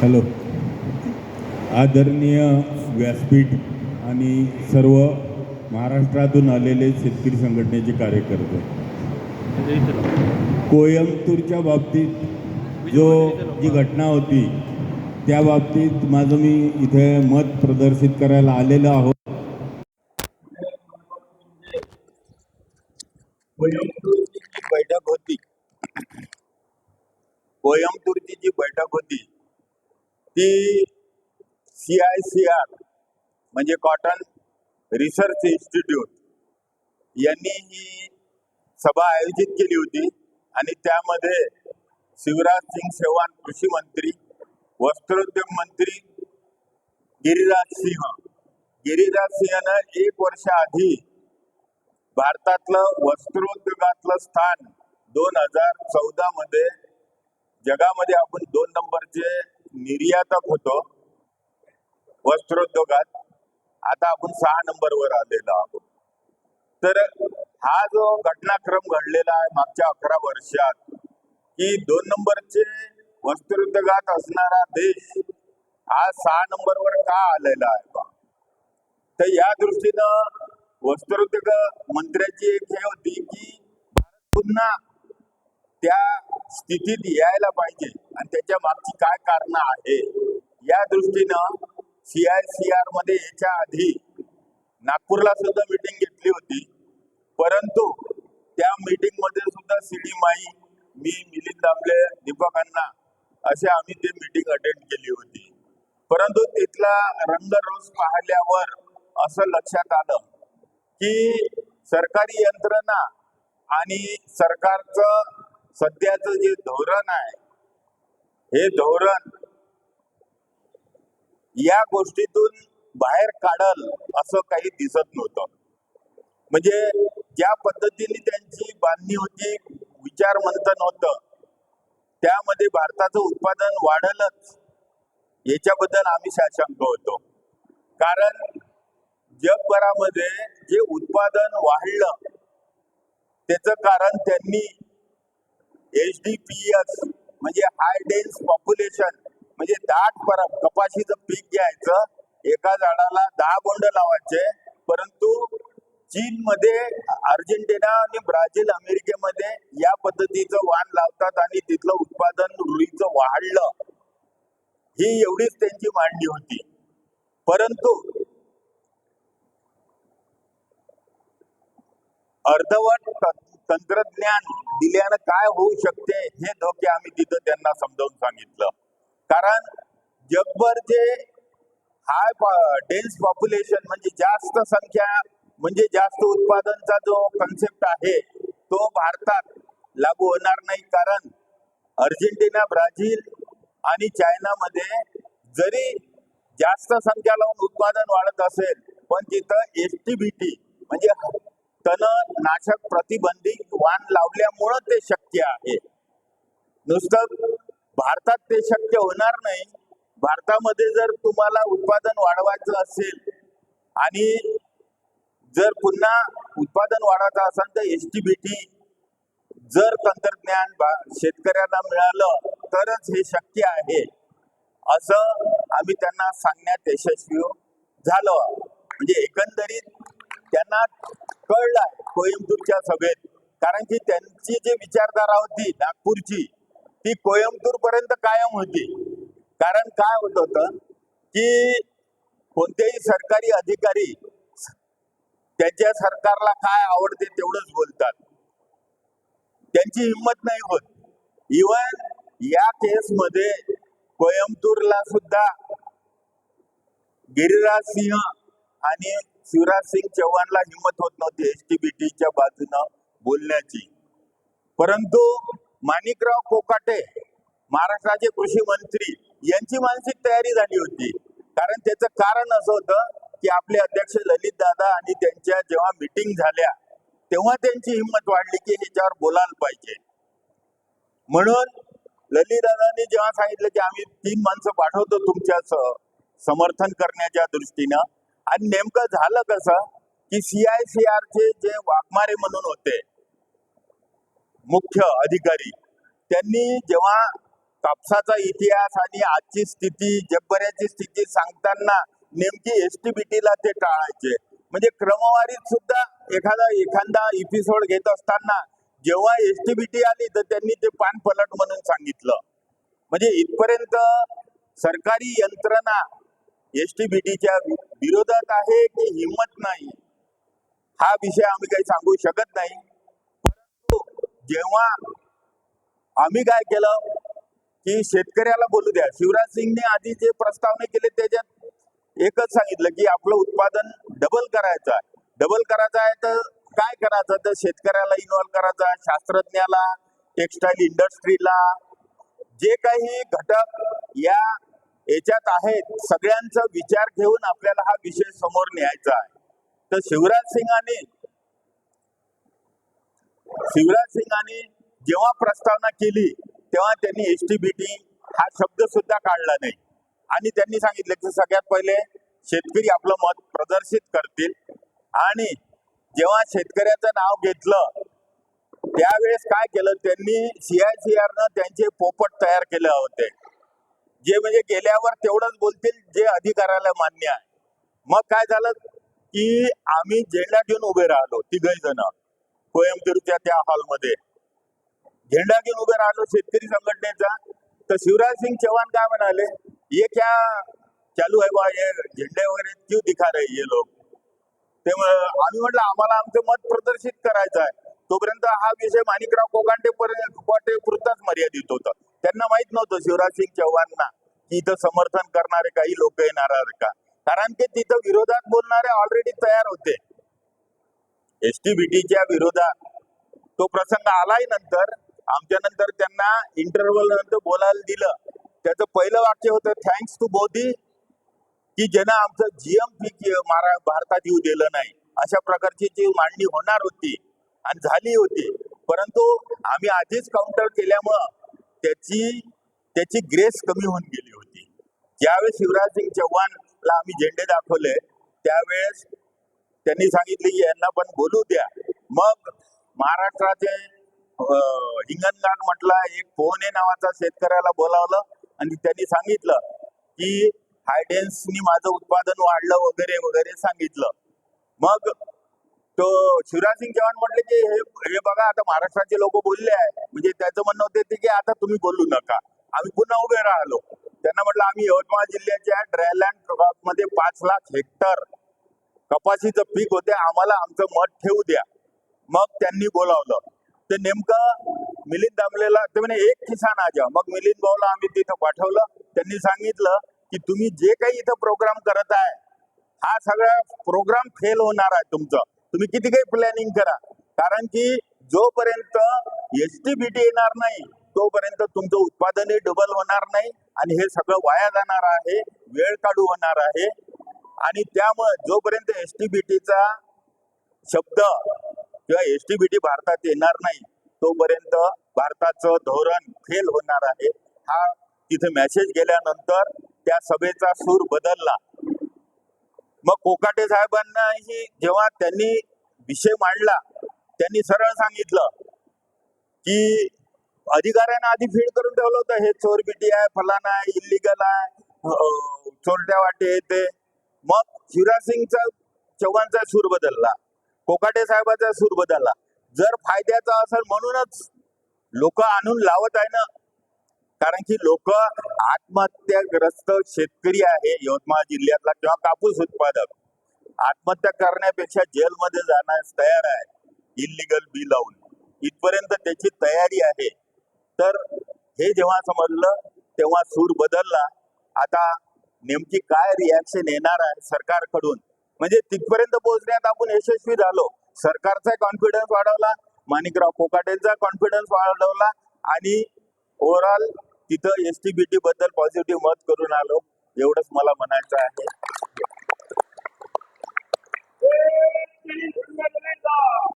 Hello. आदरणीय व्यासपीठ आणि सर्व महाराष्ट्रातून आलेले शेतकरी संघटनेचे कार्यकर्ते. कोयंबतूरच्या बाबतीत जो जी घटना होती त्या बाबतीत माझं मी इथे मत प्रदर्शित करायला आलेलो आहोत कोयंबतूरची जी बैठक होती कोयंबतूरची जी बैठक होती ती सी आय सी आर म्हणजे कॉटन रिसर्च इन्स्टिट्यूट यांनी ही सभा आयोजित केली होती. आणि त्यामध्ये शिवराज सिंग चौहान कृषी मंत्री वस्त्रोद्योग मंत्री गिरिराज सिंह. गिरिराज सिंहनं एक वर्षाआधी भारतातलं वस्त्रोद्योगातलं स्थान दोन हजार चौदा मध्ये जगामध्ये आपण दोन नंबरचे निर्यातक होतो. वस्त्रोद्योगात. आता आपण सहा नंबरवर आलेलो आहोत. तर हा जो घटनाक्रम घडलेला आहे मागच्या अकरा वर्षात की दोन नंबरचे वस्त्रोद्योगात असणारा देश हा सहा नंबरवर का आलेला आहे बा? तर या दृष्टीनं वस्त्रोद्योग मंत्र्याची एक हे होती की भारत पुन्हा त्या स्थितीत यायला पाहिजे. आणि त्याच्या मागची काय कारण आहे? या दृष्टीनं सी आय सी आरमध्ये याच्या आधी नागपूरला सुद्धा मीटिंग घेतली होती. परंतु त्या मीटिंगमध्ये सुद्धा सीडी माई मी मिलिंद दामले दीपकांना असे आम्ही ते मीटिंग अटेंड केली होती. परंतु तिथला रंगरोज पाहिल्यावर असं लक्षात आलं की सरकारी यंत्रणा आणि सरकारचं सध्याचं जे धोरण आहे हे धोरण या गोष्टीतून बाहेर काढल असं काही दिसत नव्हतं. म्हणजे ज्या पद्धतीने त्यांची बांधणी होती विचार मंथन होत त्यामध्ये भारताचं उत्पादन वाढलच याच्याबद्दल आम्ही साशंक होतो. कारण जगभरामध्ये जे उत्पादन वाढलं त्याचं कारण त्यांनी एच डी पी एस म्हणजे हाय डेन्स पॉप्युलेशन म्हणजे दाट परत कपाशीचं पीक घ्यायचं एका झाडाला दहा गोंड लावायचे परंतु चीनमध्ये अर्जेंटिना आणि ब्राझील अमेरिकेमध्ये या पद्धतीचं वाण लावतात आणि तिथलं उत्पादन रुईचं वाढलं. ही एवढीच त्यांची मांडणी होती. परंतु अर्धवट तंत्रज्ञान दिल्यानं काय होऊ शकते हे धोके आम्ही तिथं त्यांना समजावून सांगितलं. कारण जगभर जे हाय डेन्स पॉप्युलेशन म्हणजे जास्त संख्या म्हणजे जास्त उत्पादनचा जो कन्सेप्ट आहे तो भारतात लागू होणार नाही. कारण अर्जेंटिना ब्राझील आणि चायनामध्ये जरी जास्त संख्या लावून उत्पादन वाढत असेल पण तिथं एस टी बी टी म्हणजे तणनाशक प्रतिबंधित वाण लावल्यामुळं ते शक्य आहे. नुसतं भारतात ते शक्य होणार नाही. भारतामध्ये जर तुम्हाला उत्पादन वाढवायचं असेल आणि जर पुन्हा उत्पादन वाढवायचं असेल तर एस टी बी टी जर तंत्रज्ञान भा- शेतकऱ्यांना मिळालं तरच हे शक्य आहे. असं आम्ही त्यांना सांगण्यात यशस्वी झालं. म्हणजे एकंदरीत त्यांना कळलं कोइंबतूरच्या सभेत. कारण की त्यांची जी विचारधारा होती नागपूरची ती कोइंबतूर पर्यंत कायम होती. कारण काय होत होतं की कोणतेही सरकारी अधिकारी त्यांच्या सरकारला काय आवडते तेवढंच बोलतात. त्यांची हिंमत नाही होत. इवन या केसमध्ये कोयंबतूरला सुद्धा गिरिराज सिंह आणि शिवराज सिंग चौहानला हिंमत होत नव्हती एस टी बी टीच्या बाजूनं बोलण्याची. परंतु माणिकराव कोकाटे महाराष्ट्राचे कृषी मंत्री यांची मानसिक तयारी झाली होती. कारण त्याचं कारण असं होतं की आपले अध्यक्ष ललित दादा आणि त्यांच्या जेव्हा मिटिंग झाल्या तेव्हा त्यांची हिंमत वाढली की ह्याच्यावर बोलायला पाहिजे. म्हणून ललित दादांनी जेव्हा सांगितलं की आम्ही तीन माणसं पाठवतो तुमच्या समर्थन करण्याच्या दृष्टीनं आणि नेमकं झालं कसं की सीआयसीआरचे जे वाघमारे म्हणून होते मुख्य अधिकारी त्यांनी जेव्हा कापसाचा इतिहास आणि आजची स्थिती जगभराची स्थिती सांगताना नेमकी एसटीबीटीला ते टाळायचे. म्हणजे क्रमवारीत सुद्धा एखादा एखादा एपिसोड घेत असताना जेव्हा एसटीबीटी आली तर त्यांनी ते पान पलट म्हणून सांगितलं. म्हणजे इथपर्यंत सरकारी यंत्रणा एस टी बी टीच्या विरोधात आहे की हिंमत नाही? हा विषय आम्ही काही सांगू शकत नाही. परंतु जेव्हा आम्ही काय केलं की शेतकऱ्याला बोलू द्या. शिवराज सिंगने आधी जे प्रस्तावने केले त्याच्यात एकच सांगितलं की आपलं उत्पादन डबल करायचं आहे. डबल करायचं आहे तर काय करायचं? तर शेतकऱ्याला इन्व्हॉल्व्ह करायचा शास्त्रज्ञाला टेक्सटाईल इंडस्ट्रीला जे काही घटक या याच्यात आहेत सगळ्यांचा विचार घेऊन आपल्याला हा विषय समोर न्यायचा आहे. तर शिवराज सिंगाने शिवराज सिंगाने जेव्हा प्रस्तावना केली तेव्हा त्यांनी एस टी बी टी हा शब्द सुद्धा काढला नाही. आणि त्यांनी सांगितलं की सगळ्यात पहिले शेतकरी आपलं मत प्रदर्शित करतील. आणि जेव्हा शेतकऱ्याचं नाव घेतलं त्यावेळेस काय केलं? त्यांनी सीआयसीआर न त्यांचे पोपट तयार केले होते. जे म्हणजे गेल्यावर तेवढंच बोलतील जे अधिकाराला मान्य आहे. मग काय झालं की आम्ही झेंडा घेऊन उभे राहिलो तिघही जण. कोयंबतूरच्या त्या हॉलमध्ये. झेंडा घेऊन उभे राहिलो शेतकरी संघटनेचा. तर शिवराज सिंग चौहान काय म्हणाले ये क्या चालू आहे बा हे झेंडे वगैरे क्यों दिखा रहे ये लोक तेव्हा आम्ही म्हटलं आम्हाला आमचं मत प्रदर्शित करायचं आहे. तोपर्यंत हा विषय माणिकराव पर्यंत कोकाटे पुरताच मर्यादित होता. त्यांना माहीत नव्हतं शिवराज सिंग चौहानना की इथं समर्थन करणारे काही लोक येणार आहेत का? कारण की तिथं विरोधात बोलणारे ऑलरेडी तयार होते. एसटीबीटीच्या विरोधात तो प्रसंग आलाय नंतर आमच्या नंतर त्यांना इंटरव्हल नंतर बोलायला दिलं. त्याचं पहिलं वाक्य होतं थँक्स टू मोदी की ज्यानं आमचं जीएम पीक मारा भारतात येऊ दिलं नाही. अशा प्रकारची जी मांडणी होणार होती आणि झाली होती. परंतु आम्ही आधीच काउंटर केल्यामुळं त्याची त्याची ग्रेस कमी होऊन गेली होती. ज्यावेळेस शिवराज सिंग चव्हाणला आम्ही झेंडे दाखवले त्यावेळेस त्यांनी सांगितले की यांना पण बोलू द्या. मग महाराष्ट्राचे हिंगणघाट म्हटला एक पोहणे नावाचा शेतकऱ्याला बोलावलं आणि त्यांनी सांगितलं की हायडेन्सनी माझं उत्पादन वाढलं वगैरे वगैरे सांगितलं. मग तो शिवराज सिंग चव्हाण म्हटले की हे हे बघा आता महाराष्ट्राचे लोक बोलले आहे. म्हणजे त्याचं म्हणणं होते ते की आता तुम्ही बोलू नका. आम्ही पुन्हा उभे राहिलो. त्यांना म्हटलं आम्ही यवतमाळ जिल्ह्याच्या ड्रायलँडमध्ये पाच लाख हेक्टर कपाशीचं पीक होते. आम्हाला आमचं मत ठेवू द्या. मग त्यांनी बोलावलं. ते नेमकं मिलिंद दामलेला ते म्हणे एक किसान आजा. मग मिलिंद भाऊला आम्ही तिथं पाठवलं. त्यांनी सांगितलं की तुम्ही जे काही इथं प्रोग्राम करत आहे हा सगळा प्रोग्राम फेल होणार आहे तुमचं. तुम्ही किती काही प्लॅनिंग करा. कारण की जोपर्यंत एस टी बी टी येणार नाही तोपर्यंत तुमचं उत्पादनही डबल होणार नाही आणि हे सगळं वाया जाणार आहे वेळ काढू होणार आहे. आणि त्यामुळे जोपर्यंत एस टी बी टीचा शब्द किंवा एस टी बी टी भारतात येणार नाही तोपर्यंत भारताचं धोरण फेल होणार आहे. हा तिथे मेसेज गेल्यानंतर त्या सभेचा सूर बदलला. मग कोकाटे साहेबांनाही जेव्हा त्यांनी विषय मांडला त्यांनी सरळ सांगितलं की अधिकाऱ्यांना आधी फीड करून ठेवलं होतं हे चोर बिटी आहे फलाना आहे इलिगल आहे चोरट्या वाटे येते मग शिवराज सिंगचा चव्हाणचा सूर बदलला कोकाटे साहेबाचा सूर बदलला. जर फायद्याचा असेल म्हणूनच लोक आणून लावत आहे ना कारण की लोक आत्महत्याग्रस्त शेतकरी आहे यवतमाळ जिल्ह्यातला किंवा कापूस उत्पादक. आत्महत्या करण्यापेक्षा जेलमध्ये जाण्यास तयार आहे इलिगल बी लावून इथपर्यंत त्याची तयारी आहे. तर हे जेव्हा समजलं तेव्हा सूर बदलला. आता नेमकी काय रिॲक्शन येणार आहे सरकारकडून? म्हणजे तिथपर्यंत पोहोचण्यात आपण यशस्वी झालो. सरकारचा कॉन्फिडन्स वाढवला माणिकराव कोकाटेंचा कॉन्फिडन्स वाढवला आणि ओव्हरऑल तिथं एस टी बी टी बद्दल पॉझिटिव्ह मत करून आलो. एवढंच मला म्हणायचं आहे.